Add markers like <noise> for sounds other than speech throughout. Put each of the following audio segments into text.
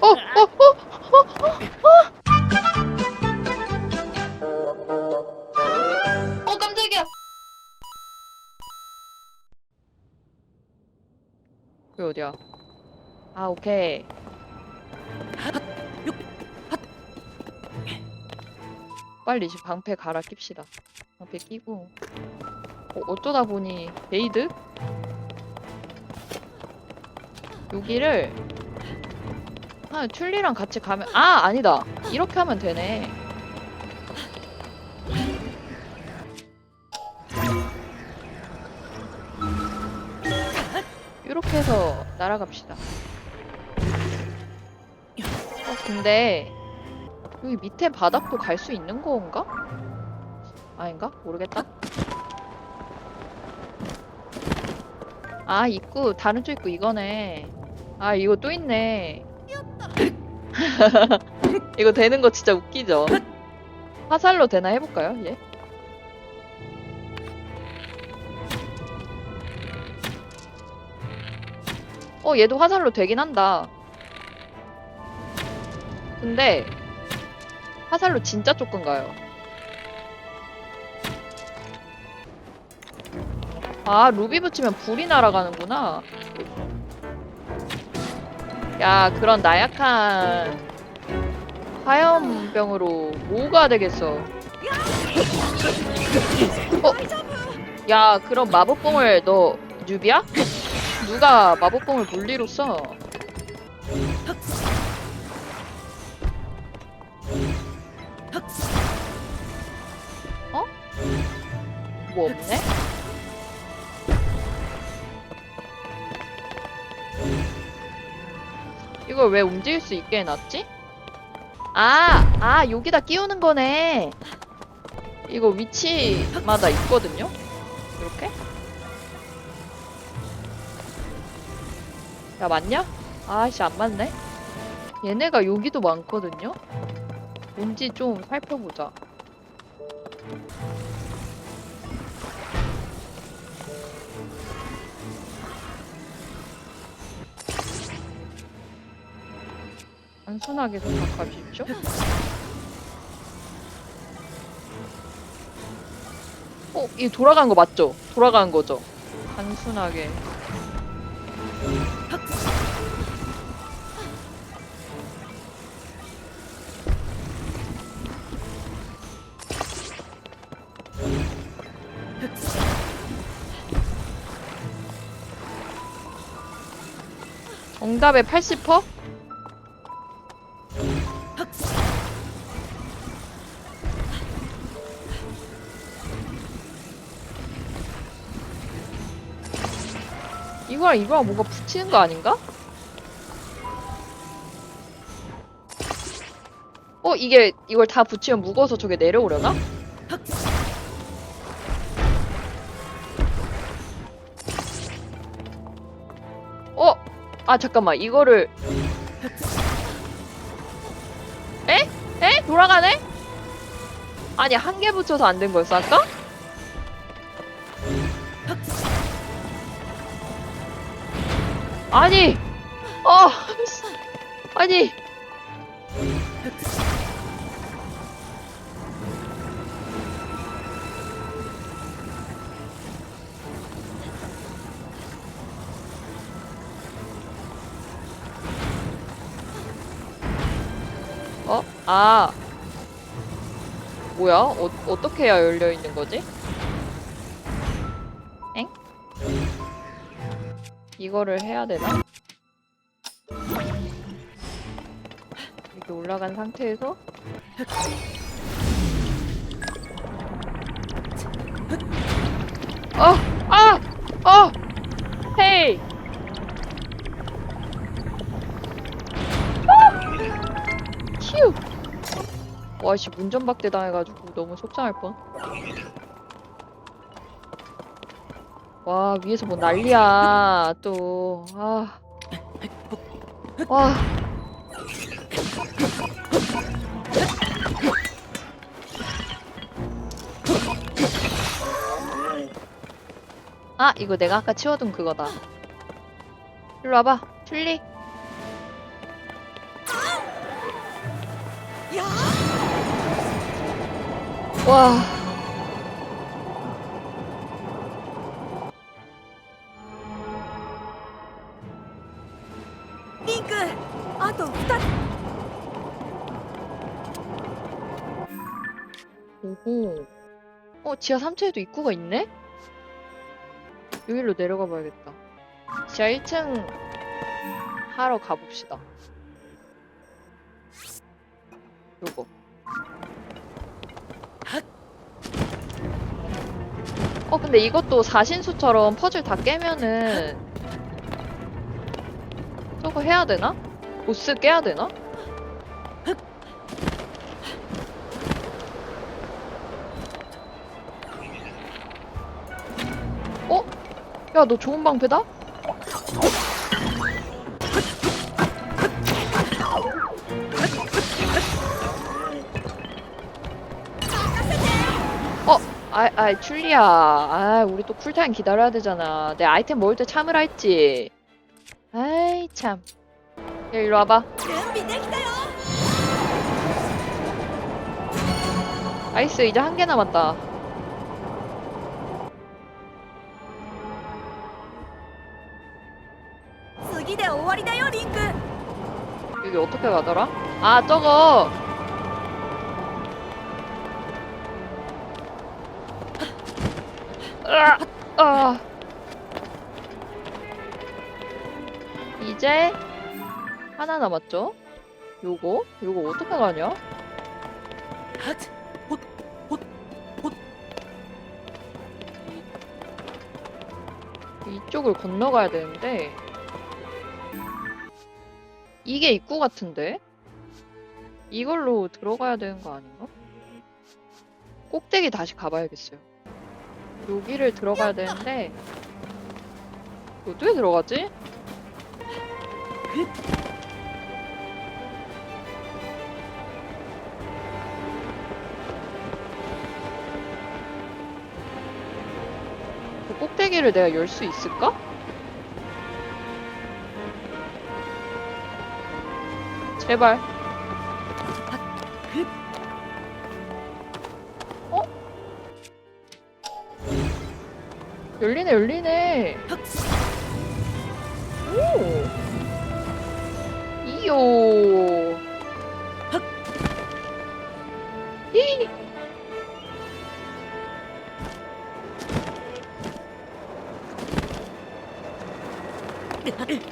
어, 어, 어, 어 깜짝이야. 여기 어디야? 아, 오케이. 빨리 이제 방패 갈아 낍시다. 방패 끼고. 어, 어쩌다 보니 베이드? 여기를 아, 튤리랑 같이 가면 아, 아니다. 이렇게 하면 되네. 이렇게 해서 날아갑시다. 어, 근데 여기 밑에 바닥도 갈 수 있는 건가? 아닌가? 모르겠다. 아, 입구, 다른 쪽 입구 이거네. 아, 이거 또 있네. <laughs> 이거 되는 거 진짜 웃기죠? 화살로 되나 해볼까요, 얘? 어, 얘도 화살로 되긴 한다. 근데 화살로 진짜 조금 가요. 아, 루비 붙이면 불이 날아가는구나. 야, 그런 나약한 화염병으로 뭐가 되겠어. 어? 야, 그럼 마법봉을 너 뉴비야? 누가 마법봉을 물리로 써? 어? 뭐 없네? 이걸 왜 움직일 수 있게 해놨지? 아, 아, 여기다 끼우는 거네. 이거 위치마다 있거든요? 이렇게? 야, 맞냐? 아씨, 안 맞네. 얘네가 여기도 많거든요? 뭔지 좀 살펴보자. 단순하게 생각하십시오. 어, 이 돌아간 거 맞죠? 돌아간 거죠? 단순하게. 정답의 80%? 이거랑 이거랑 뭔가 붙이는 거 아닌가? 어, 이게 이걸 다 붙이면 무거워서 저게 내려오려나? 어? 아, 잠깐만. 이거를 에? 에? 돌아가네? 아니, 한 개 붙여서 안 된 거였어, 아까? 아니! 어! 아니! 어? 아. 뭐야? 어, 어떻게 해야 열려 있는 거지? 이거를 해야 되나? 이렇게 올라간 상태에서 어! 아! 어! 헤이! 휴! 와씨 문전박대 당해가지고 너무 속상할 뻔. 와 위에서 뭐 난리야 또. 아. 와. 아 이거 내가 아까 치워둔 그거다. 일로 와봐 툴리. 와. 지하 3층에도 입구가 있네? 여기로 내려가 봐야겠다. 지하 1층 하러 가봅시다. 요거. 어, 근데 이것도 사신수처럼 퍼즐 다 깨면은 저거 해야 되나? 보스 깨야 되나? 어? 야, 너 좋은 방패다? 어? 아이, 아이, 출리야. 아, 우리 또 쿨타임 기다려야 되잖아. 내 아이템 모을 때 참으라 했지. 아이, 참. 야, 일로 와봐. 아이스, 이제 한 개 남았다. 次で終わりだよリンク 여기 어떻게 가더라? 아, 저거! 으아! 아. 이제 하나 남았죠? 요거? 요거 어떻게 가냐? はっほっほっほっ 이쪽을 건너가야 되는데 이게 입구 같은데? 이걸로 들어가야 되는 거 아닌가? 꼭대기 다시 가봐야겠어요. 여기를 들어가야 되는데 어떻게 들어가지? 그 꼭대기를 내가 열 수 있을까? 제발. 어? 열리네, 열리네. 오. 이요. 히.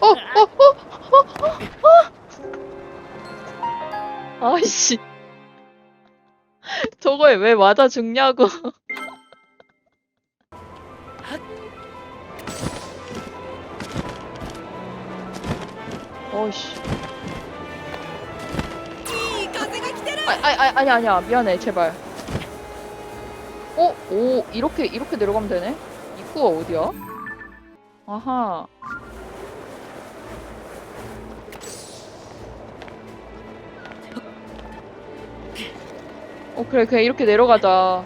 어, 어, 어, 어, 어. 아이씨. <laughs> 저거에 왜 맞아 죽냐고. <laughs> 어이씨. 아, 아, 아, 아니, 아니야. 미안해. 제발. 어? 오, 이렇게, 이렇게 내려가면 되네? 입구가 어디야? 아하. 어, 그래, 그냥 이렇게 내려가자.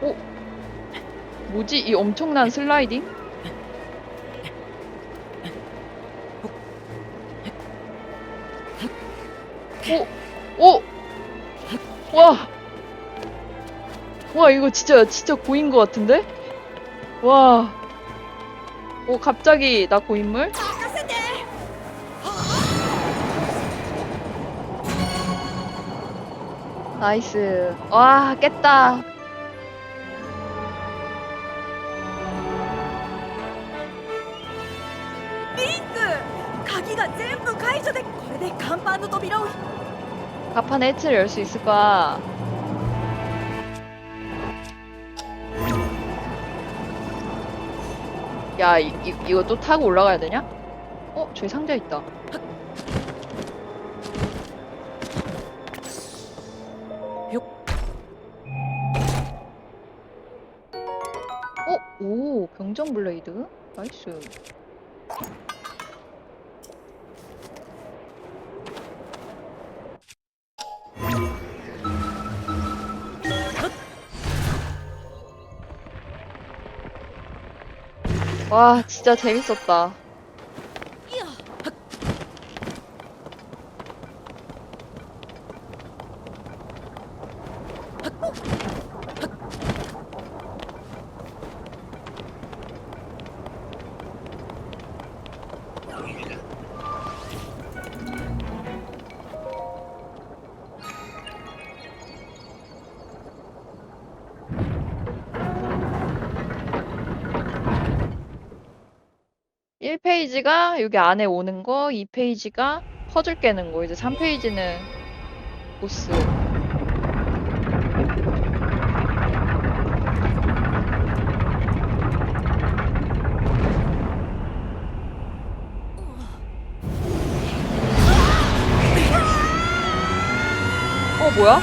어? 뭐지? 이 엄청난 슬라이딩? 오! 오! 와! 와, 이거 진짜, 진짜 고인 것 같은데? 와. 오, 갑자기 나 고인물? 나이스. 와, 깼다. 링크! 가기가 전부 가이저데 거래대 간판도 도비로 가판 해체를 열 수 있을까? 야, 이, 이, 이거 또 타고 올라가야 되냐? 어, 저기 상자 있다. 오, 병정 블레이드? 나이스. 와, 진짜 재밌었다. 1페이지가 여기 안에 오는 거, 2페이지가 퍼즐 깨는 거, 이제 3페이지는 보스. 어, 뭐야?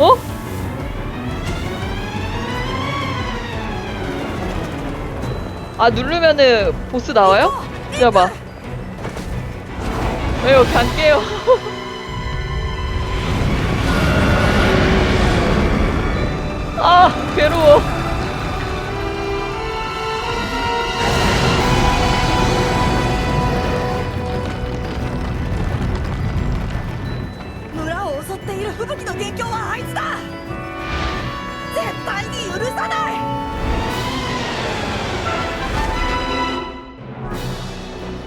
어? 아, 누르면은 보스 나와요? 기다려봐. 왜요? 안 깨요. 아, 괴로워.「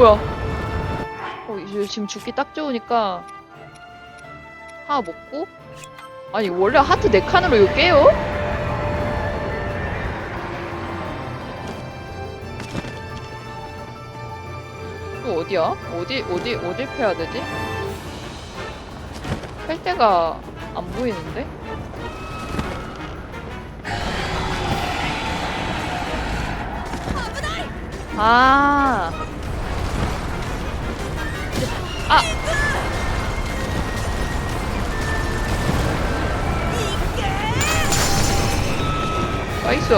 뭐야? 어 이제 지금 죽기 딱 좋으니까 하나 먹고 아니 원래 하트 네 칸으로 이거 깨요? 또 어디야? 어디 어디 어디 패야 되지? 팰 데가 안 보이는데? 아. 아! 나이스.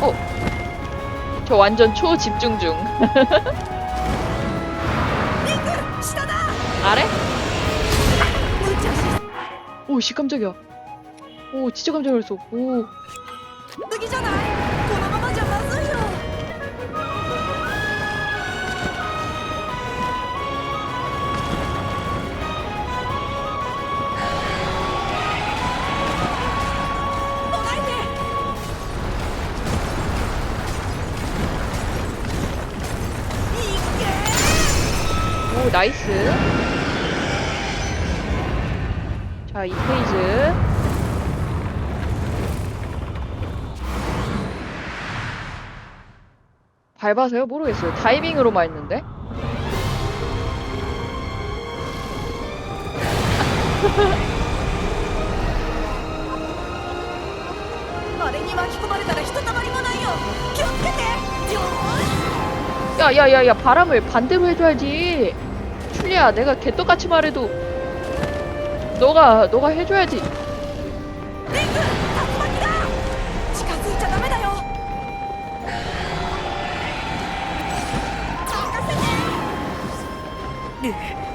어. 저 완전 초집중 중. 아래? 오, 씨, 깜짝이야. 오, 진짜 깜짝 놀랐어. 오. 느기잖아. 나이스. 자 2페이즈. 밟아서요? 모르겠어요. 다이빙으로만 했는데? <laughs> 야야야야 바람을 반대로 해줘야지. 출리야 내가 개떡같이 말해도 너가 너가 해줘야지.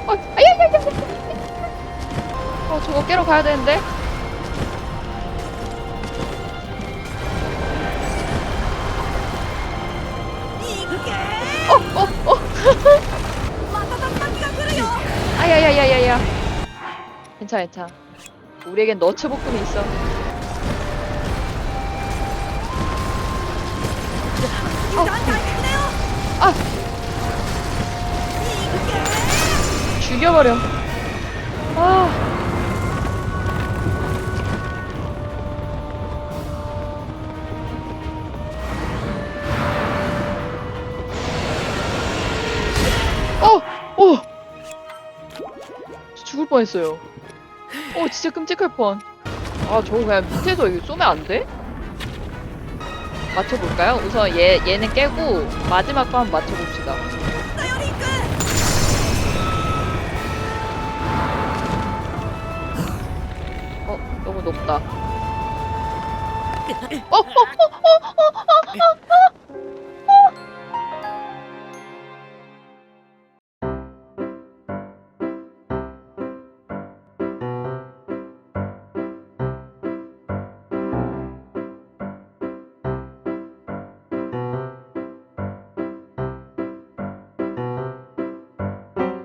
어, 아야야야야 어 저거 깨러 가야 되는데? 괜찮아 우리에겐 너츠 볶음이 있어 아! 아! 죽여버려 아 어! 어! 뻔했어요. 어 진짜 끔찍할 뻔. 아 저거 그냥 밑에서 이거 쏘면 안 돼? 맞춰볼까요? 우선 얘 얘는 깨고 마지막 거 한번 맞춰봅시다. 어 너무 높다. 어, 어,